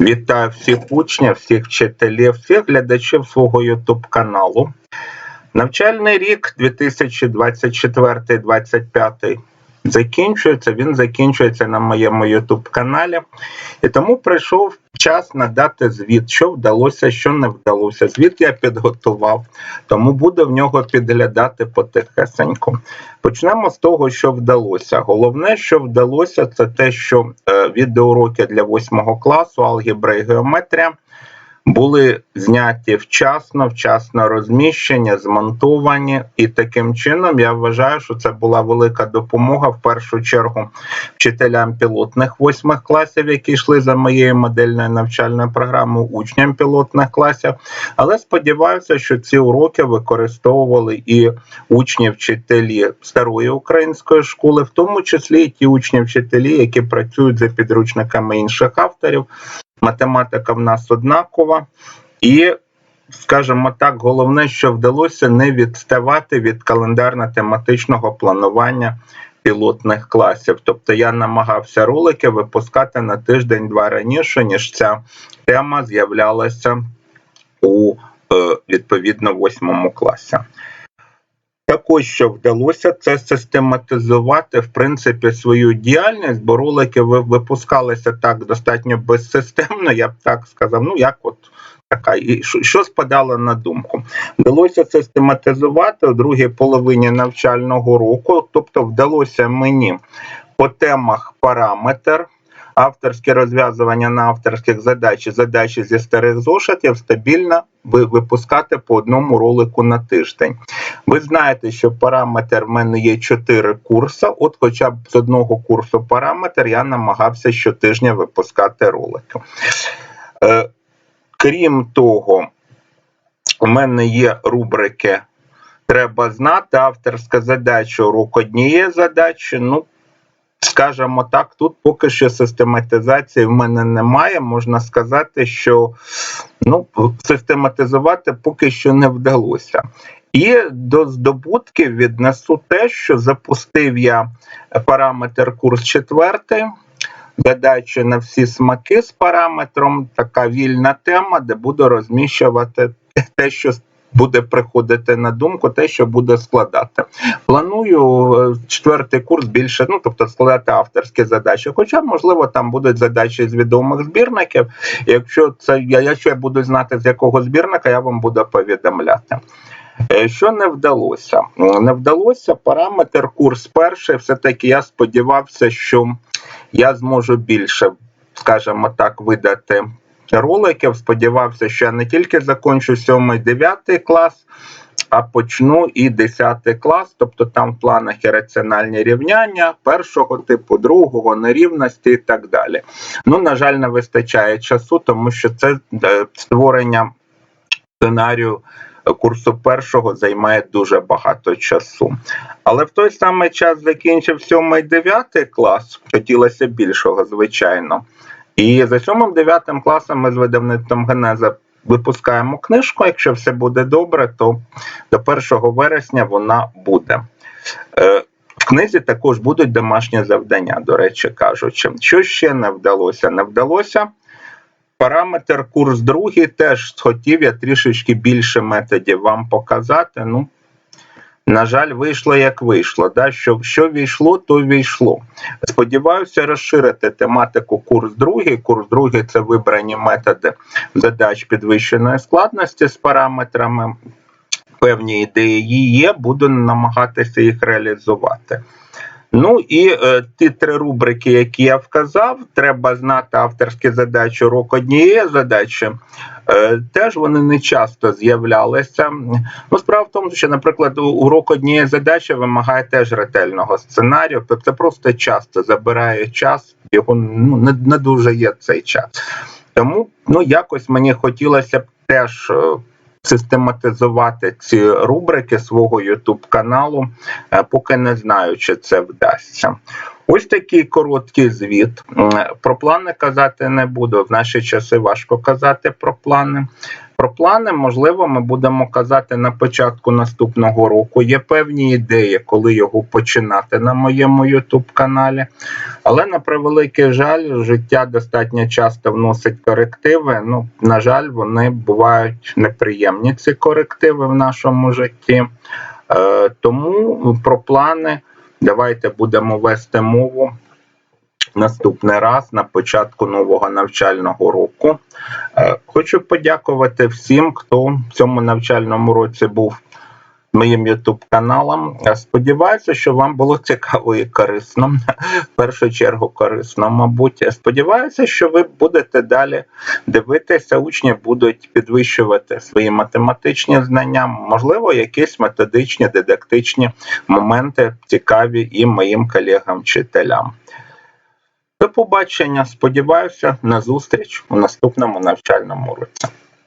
Вітаю всіх учнів, всіх вчителів, всіх глядачів свого YouTube каналу. Навчальний рік 2024-2025 закінчується. Він закінчується на моєму YouTube каналі. І тому прийшов час надати звіт, що вдалося, що не вдалося. Звіт я підготував, тому буду в нього підглядати потихесенько. Почнемо з того, що вдалося. Головне, що вдалося, це те, що е, відеоуроки для 8 класу, алгебра і геометрія були зняті вчасно, вчасно розміщені, змонтовані, і таким чином я вважаю, що це була велика допомога в першу чергу вчителям пілотних восьмих класів, які йшли за моєю модельною навчальною програмою, учням пілотних класів. Але сподіваюся, що ці уроки використовували і учні вчителі старої української школи, в тому числі і ті учні вчителі, які працюють за підручниками інших авторів. Математика в нас однакова, і, скажімо так, головне, що вдалося не відставати від календарно-тематичного планування пілотних класів. Тобто я намагався ролики випускати на тиждень-два раніше, ніж ця тема з'являлася у е, відповідно восьмому класі. Також що вдалося це систематизувати в принципі свою діяльність, бо ролики ви- випускалися так достатньо безсистемно, я б так сказав. Ну як от така, і що спадало на думку? Вдалося систематизувати у другій половині навчального року, тобто вдалося мені по темах параметр. Авторське розв'язування на авторських задач, задачі зі старих зошитів стабільно випускати по одному ролику на тиждень. Ви знаєте, що параметр в мене є 4 курси. От, хоча б з одного курсу параметр я намагався щотижня випускати ролики. Е, крім того, у мене є рубрики Треба знати, авторська задача, урок однієї задачі. Ну, скажімо так, тут поки що систематизації в мене немає. Можна сказати, що ну, систематизувати поки що не вдалося. І до здобутків віднесу те, що запустив я параметр курс четвертий, задачі на всі смаки з параметром, така вільна тема, де буду розміщувати те, що буде приходити на думку, те, що буде складати. Планую е, четвертий курс більше, ну тобто складати авторські задачі. Хоча, можливо, там будуть задачі з відомих збірників. Якщо це я, якщо я буду знати з якого збірника, я вам буду повідомляти. Е, Що не вдалося? Не вдалося параметр курс перший. Все-таки я сподівався, що я зможу більше, скажімо так, видати роликів. Сподівався, що я не тільки закончу 7-9 клас, а почну і 10 клас, тобто там в планах і раціональні рівняння першого типу, другого, нерівності і так далі. Ну, на жаль, не вистачає часу, тому що це е, створення сценарію курсу першого займає дуже багато часу. Але в той самий час закінчив 7-9 клас, хотілося більшого, звичайно. І за 7-9 класом ми з видавництвом Генеза випускаємо книжку. Якщо все буде добре, то до 1 вересня вона буде. Е, В книзі також будуть домашні завдання, до речі кажучи. Що ще не вдалося? Не вдалося. Параметр курс другий теж хотів я трішечки більше методів вам показати. Ну, на жаль, вийшло як вийшло. Да? Що, що війшло, то війшло. Сподіваюся розширити тематику курс другий. Курс другий це вибрані методи задач підвищеної складності з параметрами. Певні ідеї є, буду намагатися їх реалізувати. Ну і е, ті три рубрики, які я вказав, треба знати авторські задачі, урок однієї задачі. Е, теж вони не часто з'являлися. Ну, справа в тому, що, наприклад, урок однієї задачі вимагає теж ретельного сценарію, тобто це просто часто забирає час, його ну, не, не дуже є цей час. Тому ну, якось мені хотілося б теж. Систематизувати ці рубрики свого YouTube каналу, е, поки не знаю, чи це вдасться. Ось такий короткий звіт. Про плани казати не буду. В наші часи важко казати про плани. Про плани, можливо, ми будемо казати на початку наступного року. Є певні ідеї, коли його починати на моєму YouTube каналі. Але на превеликий жаль, життя достатньо часто вносить корективи. Ну, на жаль, вони бувають неприємні ці корективи в нашому житті. Е, тому про плани давайте будемо вести мову наступний раз на початку нового навчального року. Е, Хочу подякувати всім, хто в цьому навчальному році був моїм YouTube каналом. Сподіваюся, що вам було цікаво і корисно. В першу чергу корисно, мабуть. Сподіваюся, що ви будете далі дивитися, учні будуть підвищувати свої математичні знання, можливо, якісь методичні, дидактичні моменти цікаві і моїм колегам-вчителям. До побачення. Сподіваюся на зустріч у наступному навчальному році.